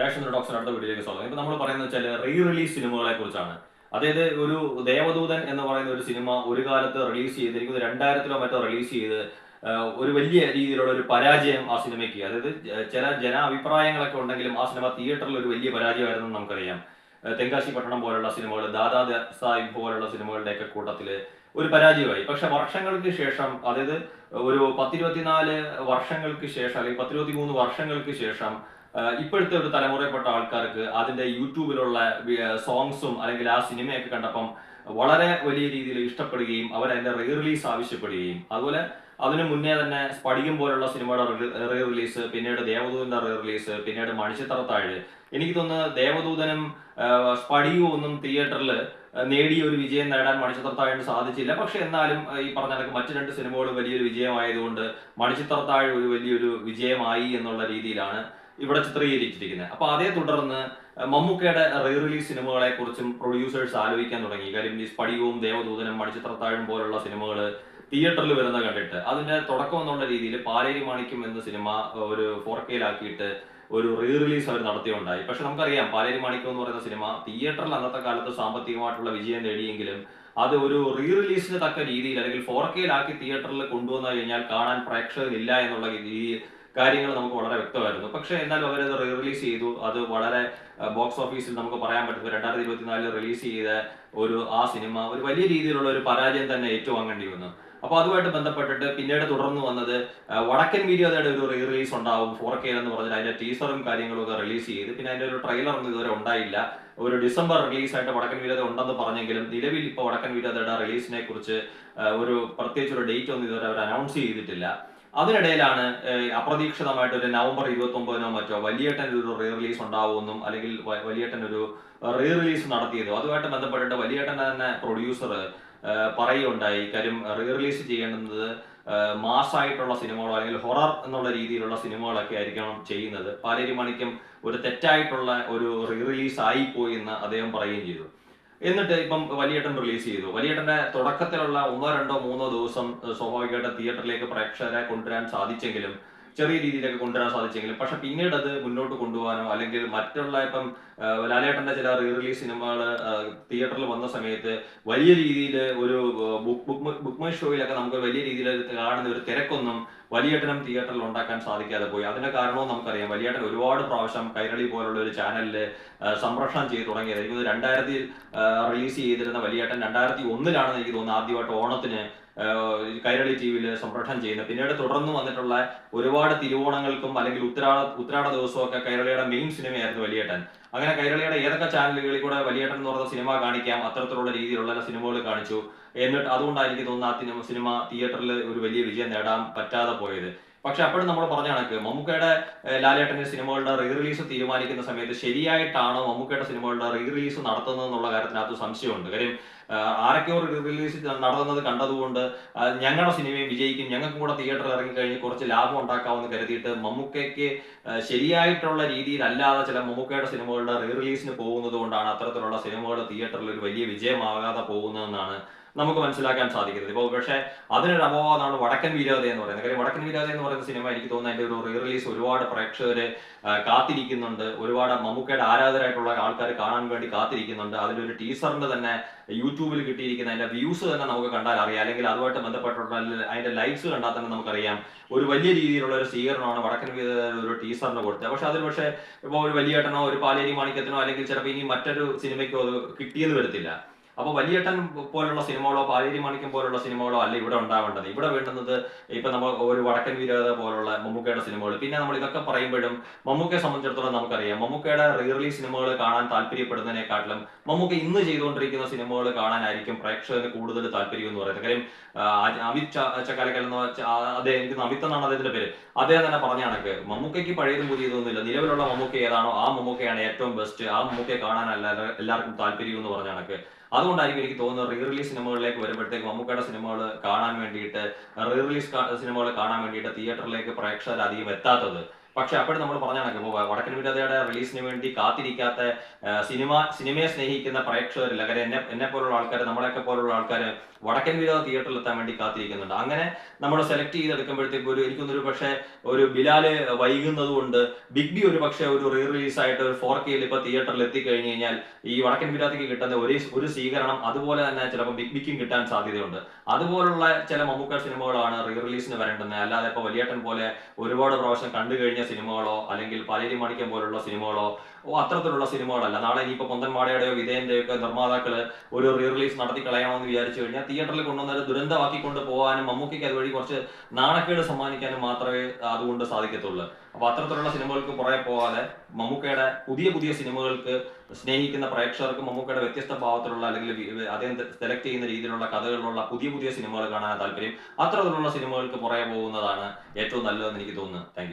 Ration doctor അടുത്ത വീഡിയോയിലേക്ക് സ്വാഗതം. ഇപ്പൊ നമ്മൾ പറയുന്നത് വെച്ചാൽ റീ റിലീസ് സിനിമകളെ കുറിച്ചാണ്. അതായത് ഒരു ദേവദൂതൻ എന്ന് പറയുന്ന ഒരു സിനിമ ഒരു കാലത്ത് റിലീസ് ചെയ്ത് എനിക്ക് രണ്ടായിരത്തിലോ മറ്റോ റിലീസ് ചെയ്ത് ഒരു വലിയ രീതിയിലുള്ള ഒരു പരാജയം ആ സിനിമയ്ക്ക്. അതായത് ചില ജന അഭിപ്രായങ്ങളൊക്കെ ഉണ്ടെങ്കിലും ആ സിനിമ തിയേറ്ററിൽ ഒരു വലിയ പരാജയമായിരുന്നു നമുക്കറിയാം. തെങ്കാശി പട്ടണം പോലുള്ള സിനിമകൾ ദാദാ സാഹിബ് പോലുള്ള സിനിമകളുടെയൊക്കെ കൂട്ടത്തിൽ ഒരു പരാജയമായി. പക്ഷെ വർഷങ്ങൾക്ക് ശേഷം അതായത് ഒരു പത്തിരുപത്തിനാല് വർഷങ്ങൾക്ക് ശേഷം അല്ലെങ്കിൽ പത്തിരുപത്തി മൂന്ന് വർഷങ്ങൾക്ക് ശേഷം ഇപ്പോഴത്തെ ഒരു തലമുറയിൽപ്പെട്ട ആൾക്കാർക്ക് അതിന്റെ യൂട്യൂബിലുള്ള സോങ്സും അല്ലെങ്കിൽ ആ സിനിമയൊക്കെ കണ്ടപ്പം വളരെ വലിയ രീതിയിൽ ഇഷ്ടപ്പെടുകയും അവർ അതിന്റെ റീ റിലീസ് ആവശ്യപ്പെടുകയും. അതുപോലെ അതിനു മുന്നേ തന്നെ സ്പടികം പോലുള്ള സിനിമയുടെ റീ റിലീസ് പിന്നീട് ദേവദൂതന്റെ റീ റിലീസ് പിന്നീട് മണിച്ചിത്രത്താഴ്. എനിക്ക് തോന്നുന്നു ദേവദൂതനും സ്പടികവും ഒന്നും തിയേറ്ററിൽ നേടിയ ഒരു വിജയം നേടാൻ മണിച്ചിത്രത്താഴിന് സാധിച്ചില്ല. പക്ഷെ എന്നാലും ഈ പറഞ്ഞ കണക്ക് മറ്റു രണ്ട് സിനിമകൾ വലിയൊരു വിജയമായതുകൊണ്ട് മണിച്ചിത്രത്താഴ് ഒരു വലിയൊരു വിജയമായി എന്നുള്ള രീതിയിലാണ് ഇവിടെ ചിത്രീകരിച്ചിരിക്കുന്നത്. അപ്പൊ അതേ തുടർന്ന് മമ്മൂക്കയുടെ റീ റിലീസ് സിനിമകളെ കുറിച്ചും പ്രൊഡ്യൂസേഴ്സ് ആലോചിക്കാൻ തുടങ്ങി. കാര്യം ഈ സ്പടികവും ദേവദൂതനും മണിച്ചിത്രത്താഴും പോലുള്ള സിനിമകൾ തിയേറ്ററിൽ വരുന്ന കണ്ടിട്ട് അതിന്റെ തുടക്കം എന്നുള്ള രീതിയിൽ പാലേരി മാണിക്യം എന്ന സിനിമ ഒരു ഫോർ കെയിലാക്കിയിട്ട് ഒരു റീ റിലീസ് അവർ നടത്തിയുണ്ടായി. പക്ഷെ നമുക്കറിയാം പാലേരി മാണിക്യം എന്ന് പറയുന്ന സിനിമ തിയേറ്ററിൽ അന്നത്തെ കാലത്ത് സാമ്പത്തികമായിട്ടുള്ള വിജയം നേടിയെങ്കിലും അത് ഒരു റീ റിലീസിന് തക്ക രീതിയിൽ അല്ലെങ്കിൽ ഫോർ കെയിലാക്കി തിയേറ്ററിൽ കൊണ്ടുവന്നു കഴിഞ്ഞാൽ കാണാൻ പ്രേക്ഷകരില്ല എന്നുള്ള രീതി കാര്യങ്ങൾ നമുക്ക് വളരെ വ്യക്തമായിരുന്നു. പക്ഷെ എന്നാലും അവരത് റീ റിലീസ് ചെയ്തു. അത് വളരെ ബോക്സ് ഓഫീസിൽ നമുക്ക് പറയാൻ പറ്റും. രണ്ടായിരത്തി ഇരുപത്തിനാലിൽ റിലീസ് ചെയ്ത ഒരു ആ സിനിമ ഒരു വലിയ രീതിയിലുള്ള ഒരു പരാജയം തന്നെ ഏറ്റുവാങ്ങേണ്ടി വന്നു. അപ്പൊ അതുമായിട്ട് ബന്ധപ്പെട്ടിട്ട് പിന്നീട് തുടർന്ന് വന്നത് വടക്കൻ വീഡിയോയുടെ ഒരു റീ റിലീസ് ഉണ്ടാവും. ഫോർ കെ എന്ന് പറഞ്ഞാൽ അതിന്റെ ടീസറും കാര്യങ്ങളും ഒക്കെ റിലീസ് ചെയ്ത്. പിന്നെ അതിന്റെ ഒരു ട്രെയിലർ ഒന്നും ഇതുവരെ ഉണ്ടായില്ല. ഒരു ഡിസംബർ റിലീസായിട്ട് വടക്കൻ വീരത ഉണ്ടെന്ന് പറഞ്ഞെങ്കിലും നിലവിൽ ഇപ്പോൾ വടക്കൻ വീരതയുടെ റിലീസിനെ കുറിച്ച് ഒരു പ്രത്യേകിച്ച് ഒരു ഡേറ്റ് ഒന്നും ഇതുവരെ അവർ അനൗൺസ് ചെയ്തിട്ടില്ല. അതിനിടയിലാണ് അപ്രതീക്ഷിതമായിട്ട് ഒരു നവംബർ ഇരുപത്തി ഒമ്പതിനോ മറ്റോ വലിയേട്ടൻ ഒരു റീ റിലീസ് ഉണ്ടാവുമെന്നും അല്ലെങ്കിൽ വലിയേട്ടൻ ഒരു റീ റിലീസ് നടത്തിയതോ അതുമായിട്ട് ബന്ധപ്പെട്ടിട്ട് വലിയേട്ടന്റെ തന്നെ പ്രൊഡ്യൂസർ പറയുകയുണ്ടായി. കാര്യം റീ റിലീസ് ചെയ്യേണ്ടത് മാസായിട്ടുള്ള സിനിമകളോ അല്ലെങ്കിൽ ഹൊറർ എന്നുള്ള രീതിയിലുള്ള സിനിമകളൊക്കെ ആയിരിക്കണം ചെയ്യുന്നത്. പാലേരി മാണിക്യം ഒരു തെറ്റായിട്ടുള്ള ഒരു റീ റിലീസ് ആയിപ്പോയി എന്ന് അദ്ദേഹം പറയുകയും ചെയ്തു. എന്നിട്ട് ഇപ്പം വലിയേട്ടൻ റിലീസ് ചെയ്തു. വലിയേട്ടന്റെ തുടക്കത്തിലുള്ള ഒന്നോ രണ്ടോ മൂന്നോ ദിവസം സ്വാഭാവികമായിട്ട് തിയേറ്ററിലേക്ക് പ്രേക്ഷകരെ കൊണ്ടുവരാൻ സാധിച്ചെങ്കിലും ചെറിയ രീതിയിലൊക്കെ കൊണ്ടുവരാൻ സാധിച്ചെങ്കിലും പക്ഷെ പിന്നീട് അത് മുന്നോട്ട് കൊണ്ടുപോകാനോ അല്ലെങ്കിൽ മറ്റുള്ള ഇപ്പം ലാലേട്ടന്റെ ചില റീ റിലീസ് സിനിമകൾ തിയേറ്ററിൽ വന്ന സമയത്ത് വലിയ രീതിയിൽ ഒരു ബുക്ക് ബുക്ക് മൈ ഷോയിലൊക്കെ നമുക്ക് വലിയ രീതിയിൽ കാണുന്ന ഒരു തിരക്കൊന്നും വലിയേട്ടനും തിയേറ്ററിൽ ഉണ്ടാക്കാൻ സാധിക്കാതെ പോയി. അതിന്റെ കാരണവും നമുക്കറിയാം. വലിയേട്ടൻ ഒരുപാട് പ്രാവശ്യം കൈരളി പോലുള്ള ഒരു ചാനലിൽ സംപ്രേഷണം ചെയ്ത് തുടങ്ങിയത്. എനിക്ക് രണ്ടായിരത്തി റിലീസ് ചെയ്തിരുന്ന വലിയേട്ടൻ രണ്ടായിരത്തി ഒന്നിലാണ് എനിക്ക് തോന്നുന്നത് ആദ്യമായിട്ട് ഓണത്തിന് കൈരളി ടി വിയിൽ സംപ്രേഷണം ചെയ്യുന്നത്. പിന്നീട് തുടർന്ന് വന്നിട്ടുള്ള ഒരുപാട് തിരുവോണങ്ങൾക്കും അല്ലെങ്കിൽ ഉത്തരാട ദിവസവും ഒക്കെ കൈരളിയുടെ മെയിൻ സിനിമയായിരുന്നു വലിയേട്ടൻ. അങ്ങനെ കൈരളിയുടെ ഏതൊക്കെ ചാനലുകളിൽ കൂടെ വലിയേട്ടൻ എന്ന് പറഞ്ഞ സിനിമ കാണിക്കാം? അത്തരത്തിലുള്ള രീതിയിലുള്ള സിനിമകൾ കാണിച്ചു. എന്നിട്ട് അതുകൊണ്ടാണ് എനിക്ക് തോന്നുന്നത് ആ സിനിമ തിയേറ്ററിൽ ഒരു വലിയ വിജയം നേടാൻ പറ്റാതെ പോയത്. പക്ഷെ അപ്പോഴും നമ്മൾ പറഞ്ഞ കണക്ക് മമ്മൂക്കയുടെ ലാലേട്ടന്റെ സിനിമകളുടെ റീ റിലീസ് തീരുമാനിക്കുന്ന സമയത്ത് ശരിയായിട്ടാണോ മമ്മൂക്കയുടെ സിനിമകളുടെ റീ റിലീസ് നടത്തുന്നത് എന്നുള്ള കാര്യത്തിനകത്ത് സംശയമുണ്ട്. കാര്യം ആരൊക്കെയോ റിലീസ് നടത്തുന്നത് കണ്ടതുകൊണ്ട് ഞങ്ങളുടെ സിനിമയും വിജയിക്കും ഞങ്ങൾക്കും കൂടെ തിയേറ്ററിൽ ഇറങ്ങി കഴിഞ്ഞ് കുറച്ച് ലാഭം ഉണ്ടാക്കാമെന്ന് കരുതിയിട്ട് മമ്മൂക്കയ്ക്ക് ശരിയായിട്ടുള്ള രീതിയിലല്ലാതെ ചില മമ്മൂക്കയുടെ സിനിമകളുടെ റീ റിലീസിന് പോകുന്നത് കൊണ്ടാണ് അത്തരത്തിലുള്ള സിനിമകൾ തിയേറ്ററിൽ ഒരു വലിയ വിജയമാകാതെ പോകുന്നതെന്നാണ് നമുക്ക് മനസ്സിലാക്കാൻ സാധിക്കുന്നത് ഇപ്പോൾ പക്ഷേ അതിനൊരു അപവാദമാണ് വടക്കൻ വിരോധ എന്ന് പറയുന്നത്. കാര്യം വടക്കൻ വിരോധ എന്ന് പറയുന്ന സിനിമ എനിക്ക് തോന്നുന്നു അതിന്റെ ഒരു റീ റിലീസ് ഒരുപാട് പ്രേക്ഷകർ കാത്തിരിക്കുന്നുണ്ട്. ഒരുപാട് മമ്മൂക്കയുടെ ആരാധകരായിട്ടുള്ള ആൾക്കാർ കാണാൻ വേണ്ടി കാത്തിരിക്കുന്നുണ്ട്. അതിന്റെ ഒരു ടീസറിന്റെ തന്നെ യൂട്യൂബിൽ കിട്ടിയിരിക്കുന്ന അതിന്റെ വ്യൂസ് തന്നെ നമുക്ക് കണ്ടാൽ അറിയാം. അല്ലെങ്കിൽ അതുമായിട്ട് ബന്ധപ്പെട്ടിട്ടുള്ള അതിന്റെ ലൈവ്സ് കണ്ടാൽ തന്നെ നമുക്കറിയാം. ഒരു വലിയ രീതിയിലുള്ള ഒരു സ്വീകരണമാണ് വടക്കൻ വിരോധ ഒരു ടീസറിന് കൊടുത്തത്. പക്ഷെ അതിൽ പക്ഷേ ഇപ്പോൾ ഒരു വലിയ വലിയേട്ടനോ ഒരു പാലേരി മാണിക്കത്തിനോ അല്ലെങ്കിൽ ചിലപ്പോൾ ഇനി മറ്റൊരു സിനിമയ്ക്കോ അത് കിട്ടിയെന്ന് വരത്തില്ല. അപ്പൊ വലിയേട്ടൻ പോലുള്ള സിനിമകളോ പാലേരി മാണിക്യം പോലുള്ള സിനിമകളോ അല്ല ഇവിടെ ഉണ്ടാവേണ്ടത്. ഇവിടെ വേണ്ടുന്നത് ഇപ്പൊ നമ്മൾ ഒരു വടക്കൻ വിരോധ പോലുള്ള മമ്മൂക്കയുടെ സിനിമകൾ. പിന്നെ നമ്മൾ ഇതൊക്കെ പറയുമ്പോഴും മമ്മൂക്കയെ സംബന്ധിച്ചിടത്തോളം നമുക്കറിയാം. മമ്മൂക്കയുടെ റീ റിലീസ് സിനിമകൾ കാണാൻ താല്പര്യപ്പെടുന്നതിനെക്കാട്ടിലും മമ്മൂക്ക ഇന്ന് ചെയ്തുകൊണ്ടിരിക്കുന്ന സിനിമകൾ കാണാനായിരിക്കും പ്രേക്ഷകന് കൂടുതൽ താല്പര്യം എന്ന് പറയുന്നത്. കാര്യം അമിത് ചക്കാലക്കൽ എന്ന് വെച്ചാൽ അദ്ദേഹം എനിക്ക് അമിത് എന്നാണ് അദ്ദേഹത്തിന്റെ പേര്. അദ്ദേഹം തന്നെ പറഞ്ഞ കണക്ക് മമ്മൂക്കയ്ക്ക് പഴയതും പുതിയതൊന്നുമില്ല നിലവിലുള്ള മമ്മൂക്ക ഏതാണോ ആ മമ്മൂക്കയാണ് ഏറ്റവും ബെസ്റ്റ് ആ മമ്മൂക്കയെ കാണാനല്ല എല്ലാവർക്കും താല്പര്യം എന്ന് പറഞ്ഞ കണക്ക്. അതുകൊണ്ടായിരിക്കും എനിക്ക് തോന്നുന്നത് റീ റിലീസ് സിനിമകളിലേക്ക് വരുമ്പോഴത്തേക്ക് മമ്മൂക്കയുടെ സിനിമകൾ കാണാൻ വേണ്ടിയിട്ട് റീ റിലീസ് സിനിമകൾ കാണാൻ വേണ്ടിയിട്ട് തിയേറ്ററിലേക്ക് പ്രേക്ഷകർ അധികം എത്താത്തത്. പക്ഷെ അപ്പോഴും നമ്മൾ പറഞ്ഞ കണക്ക്. ഇപ്പോൾ വടക്കൻ വിരോധയുടെ റിലീസിന് വേണ്ടി കാത്തിരിക്കാത്ത സിനിമ സിനിമയെ സ്നേഹിക്കുന്ന പ്രേക്ഷകരില്ല. കാര്യം എന്നെ എന്നെ പോലുള്ള ആൾക്കാർ നമ്മളെയൊക്കെ പോലുള്ള ആൾക്കാർ വടക്കൻ വിരോധ തിയേറ്ററിൽ എത്താൻ വേണ്ടി കാത്തിരിക്കുന്നുണ്ട്. അങ്ങനെ നമ്മൾ സെലക്ട് ചെയ്തെടുക്കുമ്പോഴത്തേക്ക് ഒരു എനിക്കൊന്നൊരു പക്ഷേ ഒരു ബിലാൽ വൈകുന്നത് കൊണ്ട് ബിഗ് ബി ഒരു പക്ഷേ ഒരു റീ റിലീസ് ആയിട്ട് ഒരു ഫോർ കെയിൽ ഇപ്പോൾ തിയേറ്ററിൽ എത്തിക്കഴിഞ്ഞ് കഴിഞ്ഞാൽ ഈ വടക്കൻ വിരോധയ്ക്ക് കിട്ടുന്ന ഒരേ ഒരു സ്വീകരണം അതുപോലെ തന്നെ ചിലപ്പോൾ ബിഗ് ബിക്കും കിട്ടാൻ സാധ്യതയുണ്ട്. അതുപോലുള്ള ചില മമ്മൂക്ക സിനിമകളാണ് റീ റിലീസിന് വരേണ്ടത് അല്ലാതെ ഇപ്പോൾ വലിയേട്ടൻ പോലെ ഒരുപാട് പ്രാവശ്യം കണ്ടു കഴിഞ്ഞ സിനിമകളോ അല്ലെങ്കിൽ പാലേരി മാണിക്യം പോലുള്ള സിനിമകളോ അത്തരത്തിലുള്ള സിനിമകളല്ല. നാളെ ഇനിയിപ്പോൾ പൊന്തൻമാടയുടെയോ വിധേയന്റെയോ ഒക്കെ നിർമ്മാതാക്കൾ ഒരു റീ റിലീസ് നടത്തി കളയണമെന്ന് വിചാരിച്ചു കഴിഞ്ഞാൽ തിയേറ്ററിൽ കൊണ്ടുവന്നത് ദുരന്തമാക്കിക്കൊണ്ട് പോകാനും മമ്മൂക്കിക്ക് അതുവഴി കുറച്ച് നാണക്കേട് സമ്മാനിക്കാനും മാത്രമേ അതുകൊണ്ട് സാധിക്കത്തുള്ളൂ. അപ്പൊ അത്തരത്തിലുള്ള സിനിമകൾക്ക് പുറകെ പോകാതെ മമ്മൂക്കയുടെ പുതിയ പുതിയ സിനിമകൾക്ക് സ്നേഹിക്കുന്ന പ്രേക്ഷകർക്ക് മമ്മൂക്കയുടെ വ്യത്യസ്ത ഭാവത്തിലുള്ള അല്ലെങ്കിൽ അദ്ദേഹം സെലക്ട് ചെയ്യുന്ന രീതിയിലുള്ള കഥകളിലുള്ള പുതിയ പുതിയ സിനിമകൾ കാണാൻ താല്പര്യം അത്തരത്തിലുള്ള സിനിമകൾക്ക് പുറകെ പോകുന്നതാണ് ഏറ്റവും നല്ലതെന്ന് എനിക്ക് തോന്നുന്നു. താങ്ക്